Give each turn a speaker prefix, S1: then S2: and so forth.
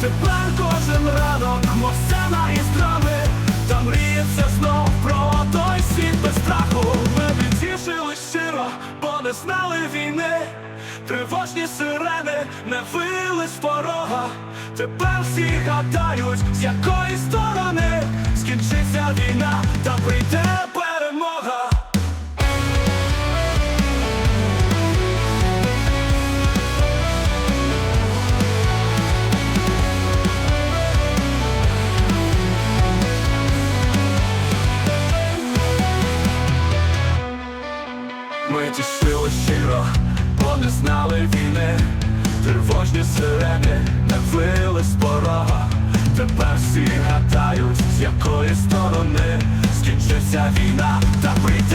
S1: Тепер кожен ранок, мов сцена із драми Та мріється знов про той світ без страху Ми відтішили щиро, бо не знали війни, тривожні сирени не вили з порога. Тепер всі гадають, з якої сторони скінчиться війна та прийде. Ми тішили щиро, бо не знали війни, тривожні сирени не вили з порога. Тепер всі гадають, з якої сторони скінчиться війна та прийде